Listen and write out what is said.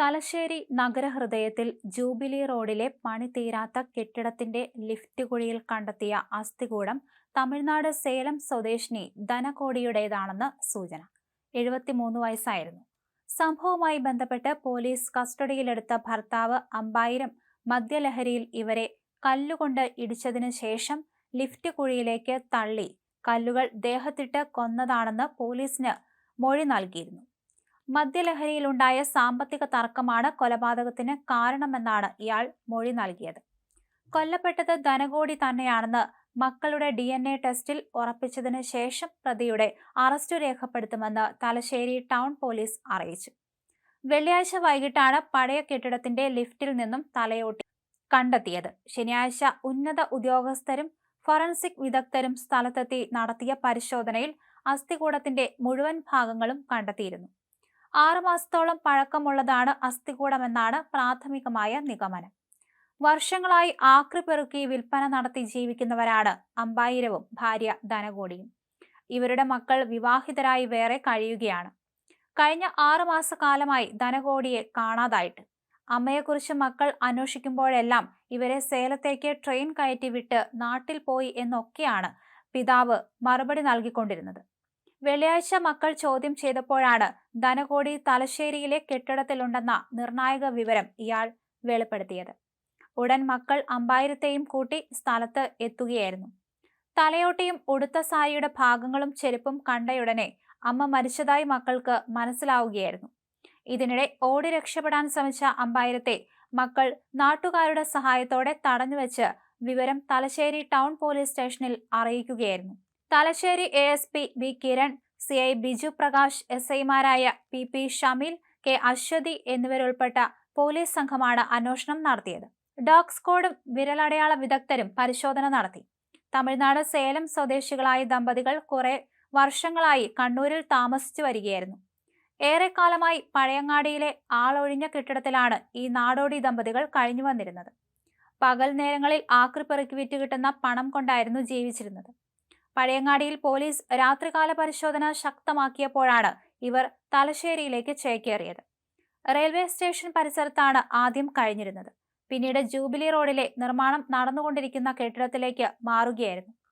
Thalassery നഗരഹൃദയത്തിൽ jubilee റോഡിലെ പണി തീരാത്ത കെട്ടിടത്തിന്റെ ലിഫ്റ്റ് കുഴിയിൽ കണ്ടെത്തിയ അസ്ഥികൂടം തമിഴ്നാട് സേലം സ്വദേശിനി ധനകോടിയുടേതാണെന്ന് സൂചന. എഴുപത്തിമൂന്ന് വയസ്സായിരുന്നു. സംഭവവുമായി ബന്ധപ്പെട്ട് പോലീസ് കസ്റ്റഡിയിലെടുത്ത ഭർത്താവ് അമ്പായിരം മദ്യലഹരിയിൽ ഇവരെ കല്ലുകൊണ്ട് ഇടിച്ചതിനു ശേഷം ലിഫ്റ്റ് കുഴിയിലേക്ക് തള്ളി. കല്ലുകൾ ദേഹത്തിട്ട് കൊന്നതാണെന്ന് പോലീസിന് മൊഴി നൽകിയിരുന്നു. മദ്യലഹരിയിലുണ്ടായ സാമ്പത്തിക തർക്കമാണ് കൊലപാതകത്തിന് കാരണമെന്നാണ് ഇയാൾ മൊഴി നൽകിയത്. കൊല്ലപ്പെട്ടത് ധനകോടി തന്നെയാണെന്ന് മക്കളുടെ ഡി എൻ എ ടെസ്റ്റിൽ ഉറപ്പിച്ചതിന് ശേഷം പ്രതിയുടെ അറസ്റ്റ് രേഖപ്പെടുത്തുമെന്ന് തലശ്ശേരി ടൗൺ പോലീസ് അറിയിച്ചു. വെള്ളിയാഴ്ച വൈകിട്ടാണ് പഴയ കെട്ടിടത്തിന്റെ ലിഫ്റ്റിൽ നിന്നും തലയോട്ടി കണ്ടെത്തിയത്. ശനിയാഴ്ച ഉന്നത ഉദ്യോഗസ്ഥരും ഫോറൻസിക് വിദഗ്ധരും സ്ഥലത്തെത്തി നടത്തിയ പരിശോധനയിൽ അസ്ഥികൂടത്തിന്റെ മുഴുവൻ ഭാഗങ്ങളും കണ്ടെത്തിയിരുന്നു. ആറുമാസത്തോളം പഴക്കമുള്ളതാണ് അസ്ഥികൂടമെന്നാണ് പ്രാഥമികമായ നിഗമനം. വർഷങ്ങളായി ആക്രി പെറുക്കി വിൽപ്പന നടത്തി ജീവിക്കുന്നവരാണ് അമ്പായിരവും ഭാര്യ ധനകോടിയും. ഇവരുടെ മക്കൾ വിവാഹിതരായി വേറെ കഴിയുകയാണ്. കഴിഞ്ഞ ആറു മാസക്കാലമായി ധനകോടിയെ കാണാതായിട്ട്. അമ്മയെക്കുറിച്ച് മക്കൾ അന്വേഷിക്കുമ്പോഴെല്ലാം ഇവരെ സേലത്തേക്ക് ട്രെയിൻ കയറ്റി വിട്ട് നാട്ടിൽ പോയി എന്നൊക്കെയാണ് പിതാവ് മറുപടി നൽകിക്കൊണ്ടിരുന്നത്. വെള്ളിയാഴ്ച മക്കൾ ചോദ്യം ചെയ്തപ്പോഴാണ് ധനകോടി തലശ്ശേരിയിലെ കെട്ടിടത്തിലുണ്ടെന്ന നിർണായക വിവരം ഇയാൾ വെളിപ്പെടുത്തിയത്. ഉടൻ മക്കൾ അമ്പായിരത്തെയും കൂട്ടി സ്ഥലത്ത് എത്തുകയായിരുന്നു. തലയോട്ടിയും ഉടുത്ത സായിയുടെ ഭാഗങ്ങളും ചെരുപ്പും കണ്ടയുടനെ അമ്മ മരിച്ചതായി മക്കൾക്ക് മനസ്സിലാവുകയായിരുന്നു. ഇതിനിടെ ഓടി രക്ഷപ്പെടാൻ ശ്രമിച്ച അമ്പായിരത്തെ മക്കൾ നാട്ടുകാരുടെ സഹായത്തോടെ തടഞ്ഞുവെച്ച് വിവരം തലശ്ശേരി ടൗൺ പോലീസ് സ്റ്റേഷനിൽ അറിയിക്കുകയായിരുന്നു. Thalassery A S P B Kiran C I Biju Prakash S ഐമാരായ P P Shameel K Aswathi എന്നിവരുൾപ്പെട്ട police സംഘമാണ് അന്വേഷണം നടത്തിയത്. ഡോഗ് സ്ക്വാഡും വിരലടയാള വിദഗ്ധരും പരിശോധന നടത്തി. തമിഴ്നാട് സേലം സ്വദേശികളായ ദമ്പതികൾ കുറെ വർഷങ്ങളായി കണ്ണൂരിൽ താമസിച്ചു വരികയായിരുന്നു. ഏറെക്കാലമായി പഴയങ്ങാടിയിലെ ആളൊഴിഞ്ഞ കെട്ടിടത്തിലാണ് ഈ നാടോടി ദമ്പതികൾ കഴിഞ്ഞു വന്നിരുന്നത് പകൽ നേരങ്ങളിൽ ആക്രിപ്പെറുക്കി വിറ്റ് കിട്ടുന്ന പണം കൊണ്ടായിരുന്നു ജീവിച്ചിരുന്നത്. പഴയങ്ങാടിയിൽ പോലീസ് രാത്രികാല പരിശോധന ശക്തമാക്കിയപ്പോഴാണ് ഇവർ തലശ്ശേരിയിലേക്ക് ചേക്കേറിയത്. റെയിൽവേ സ്റ്റേഷൻ പരിസരത്താണ് ആദ്യം കഴിഞ്ഞിരുന്നത്. പിന്നീട് ജൂബിലി റോഡിലെ നിർമ്മാണം നടന്നുകൊണ്ടിരിക്കുന്ന കെട്ടിടത്തിലേക്ക് മാറുകയായിരുന്നു.